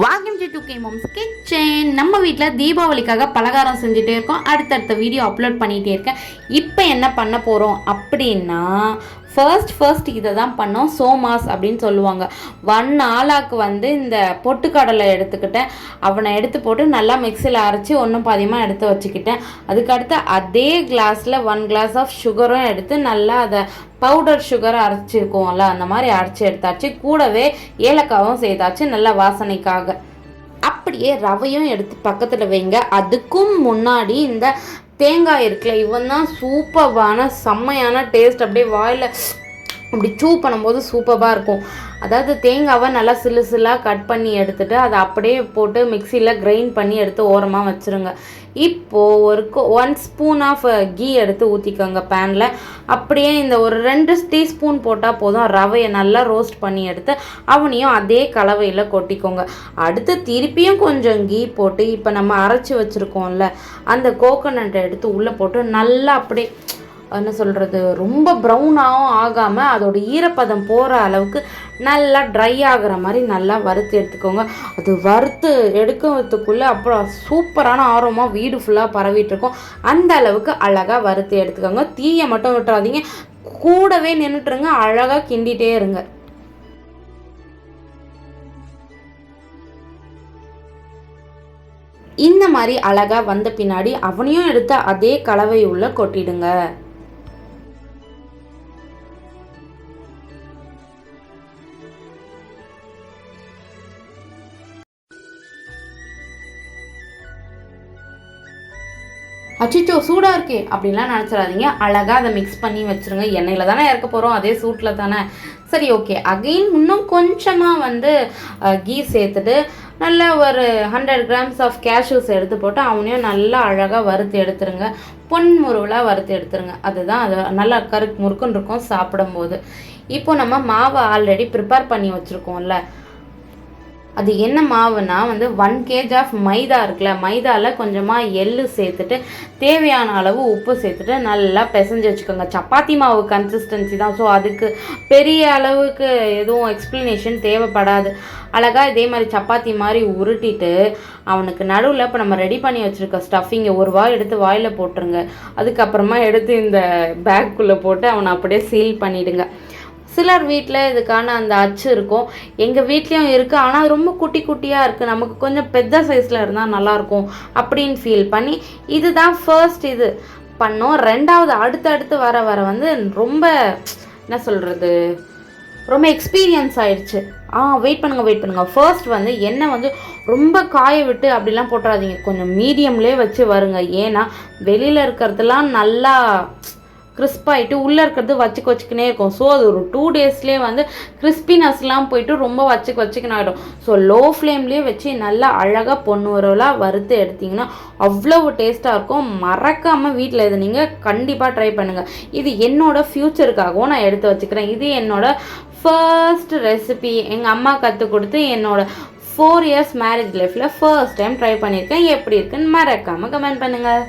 வாகின் வாகம் two K moms kitchen நம்ம வீட்டில் தீபாவளிக்காக பலகாரம் செஞ்சுட்டே இருக்கோம். அடுத்தடுத்த வீடியோ அப்லோட் பண்ணிகிட்டே இருக்கேன். இப்போ என்ன பண்ண போகிறோம் அப்படின்னா ஃபர்ஸ்ட் ஃபர்ஸ்ட் இதை தான் பண்ணோம். சோமாஸ் அப்படின்னு சொல்லுவாங்க. ஒன் ஆளாக்கு வந்து இந்த பொட்டுக்கடலை எடுத்துக்கிட்டேன். அவனை எடுத்து போட்டு நல்லா மிக்சியில் அரைச்சி ஒன்றும் பாதியமாக எடுத்து வச்சுக்கிட்டேன். அதுக்கடுத்து அதே கிளாஸில் ஒன் கிளாஸ் ஆஃப் சுகரும் எடுத்து நல்லா அதை பவுடர் சுகரை அரைச்சிருக்கோம்ல அந்த மாதிரி அரைச்சி எடுத்தாச்சு. கூடவே ஏலக்காவும் செய்தாச்சு நல்ல வாசனைக்காக. அப்படியே ரவையும் எடுத்து பக்கத்தில் வைங்க. அதுக்கும் முன்னாடி இந்த தேங்காய் இருக்குல்ல இவன் தான் சூப்பர்வான செம்மையான டேஸ்ட் அப்படியே வாயில் அப்படி சூ பண்ணும்போது சூப்பராக இருக்கும். அதாவது தேங்காவை நல்லா சில்லு சில்லாக கட் பண்ணி எடுத்துட்டு அதை அப்படியே போட்டு மிக்சியில் கிரைண்ட் பண்ணி எடுத்து ஓரமாக வச்சுருங்க. இப்போது ஒரு ஒன் ஸ்பூன் ஆஃப் கீ எடுத்து ஊற்றிக்கோங்க பேனில் அப்படியே இந்த ஒரு ரெண்டு டீஸ்பூன் போட்டால் போதும். ரவையை நல்லா ரோஸ்ட் பண்ணி எடுத்து அவனையும் அதே கலவையில் கொட்டிக்கோங்க. அடுத்து திருப்பியும் கொஞ்சம் கீ போட்டு இப்போ நம்ம அரைச்சி வச்சுருக்கோம்ல அந்த கோகோனட்டை எடுத்து உள்ளே போட்டு நல்லா அப்படியே என்ன சொல்கிறது ரொம்ப ப்ரௌனாகவும் ஆகாமல் அதோட ஈரப்பதம் போகிற அளவுக்கு நல்லா ட்ரை ஆகிற மாதிரி நல்லா வறுத்து எடுத்துக்கோங்க. அது வறுத்து எடுக்கிறதுக்குள்ளே அப்புறம் சூப்பரான ஆர்வமாக வீடு ஃபுல்லாக பரவிட்டுருக்கோம் அந்த அளவுக்கு அழகாக வறுத்து எடுத்துக்கோங்க. தீயை மட்டும் விட்டுறாதீங்க. கூடவே நின்றுட்டுருங்க அழகாக கிண்டிகிட்டே இருங்க. இந்த மாதிரி அழகாக வந்த பின்னாடி அவனையும் எடுத்து அதே கலவை உள்ள கொட்டிடுங்க. அச்சிச்சோ சூடாக இருக்கே அப்படின்லாம் நினச்சிடாதீங்க. அழகாக அதை மிக்ஸ் பண்ணி வச்சுருங்க. எண்ணெயில் தானே இறக்க போகிறோம் அதே சூட்டில் தானே. சரி ஓகே அகெயின் இன்னும் கொஞ்சமாக வந்து கீ சேர்த்துட்டு நல்லா ஒரு ஹண்ட்ரட் கிராம்ஸ் ஆஃப் கேஷ்யூஸ் எடுத்து போட்டு அவனையும் நல்லா அழகாக வறுத்து எடுத்துருங்க. பொன் முருவலாக வறுத்து எடுத்துருங்க. அதுதான் அது நல்லா கருக்கு முறுக்குன்னு இருக்கும் சாப்பிடும்போது. இப்போ நம்ம மாவை ஆல்ரெடி ப்ரிப்பேர் பண்ணி வச்சுருக்கோம்ல. அது என்ன மாவுனா வந்து ஒன் கேஜ் ஆஃப் மைதா இருக்குல்ல மைதாவில் கொஞ்சமாக எள்ளு சேர்த்துட்டு தேவையான அளவு உப்பு சேர்த்துட்டு நல்லா பிசைஞ்சு வச்சுக்கோங்க. சப்பாத்தி மாவு கன்சிஸ்டன்சி தான். ஸோ அதுக்கு பெரிய அளவுக்கு எதுவும் எக்ஸ்ப்ளனேஷன் தேவைப்படாது. அழகாக இதே மாதிரி சப்பாத்தி மாதிரி உருட்டிட்டு அவனுக்கு நடுவில் இப்போ நம்ம ரெடி பண்ணி வச்சுருக்க ஸ்டஃபிங்கை ஒரு வாய் எடுத்து வாயில் போட்டுருங்க. அதுக்கப்புறமா எடுத்து இந்த பேக்குள்ளே போட்டு அவனை அப்படியே சீல் பண்ணிவிடுங்க சிலர் வீட்டில் இதுக்கான அந்த அச்சு இருக்கும். எங்கள் வீட்லேயும் இருக்குது ஆனால் ரொம்ப குட்டி குட்டியாக இருக்குது நமக்கு கொஞ்சம் பெத்த சைஸில் இருந்தால் நல்லாயிருக்கும் அப்படின்னு ஃபீல் பண்ணி இதுதான் ஃபர்ஸ்ட் இது பண்ணோம். ரெண்டாவது அடுத்தடுத்து வர வர வந்து ரொம்ப என்ன சொல்கிறது ரொம்ப எக்ஸ்பீரியன்ஸ் ஆயிடுச்சு. ஆ வெயிட் பண்ணுங்கள் வெயிட் பண்ணுங்கள் ஃபர்ஸ்ட் வந்து எண்ணெய் வந்து ரொம்ப காய விட்டு அப்படிலாம் போட்டுறாதீங்க. கொஞ்சம் மீடியம்லேயே வச்சு வருங்க. ஏன்னா வெளியில் இருக்கிறதுலாம் நல்லா கிறிஸ்பாயிட்டு உள்ளே இருக்கிறது வச்சுக்க வச்சுக்கினே இருக்கும். ஸோ அது ஒரு டூ டேஸ்லேயே வந்து கிறிஸ்பினஸ்லாம் போயிட்டு ரொம்ப வச்சுக்க வச்சுக்கின்னு ஆகிடும் ஸோ லோ ஃப்ளேம்லேயே வச்சு நல்லா அழகாக பொண்ணு வரவலாக வறுத்து எடுத்திங்கன்னா அவ்வளோ டேஸ்ட்டாக இருக்கும். மறக்காமல் வீட்டில் இதை நீங்கள் கண்டிப்பாக ட்ரை பண்ணுங்கள் இது என்னோடய ஃப்யூச்சருக்காகவும் நான் எடுத்து வச்சுக்கிறேன். இது என்னோடய ஃபர்ஸ்ட் ரெசிபி எங்கள் அம்மா கற்றுக் கொடுத்து என்னோடய ஃபோர் இயர்ஸ் மேரேஜ் லைஃப்பில் ஃபர்ஸ்ட் டைம் ட்ரை பண்ணியிருக்கேன். எப்படி இருக்குன்னு மறக்காமல் கமெண்ட் பண்ணுங்கள்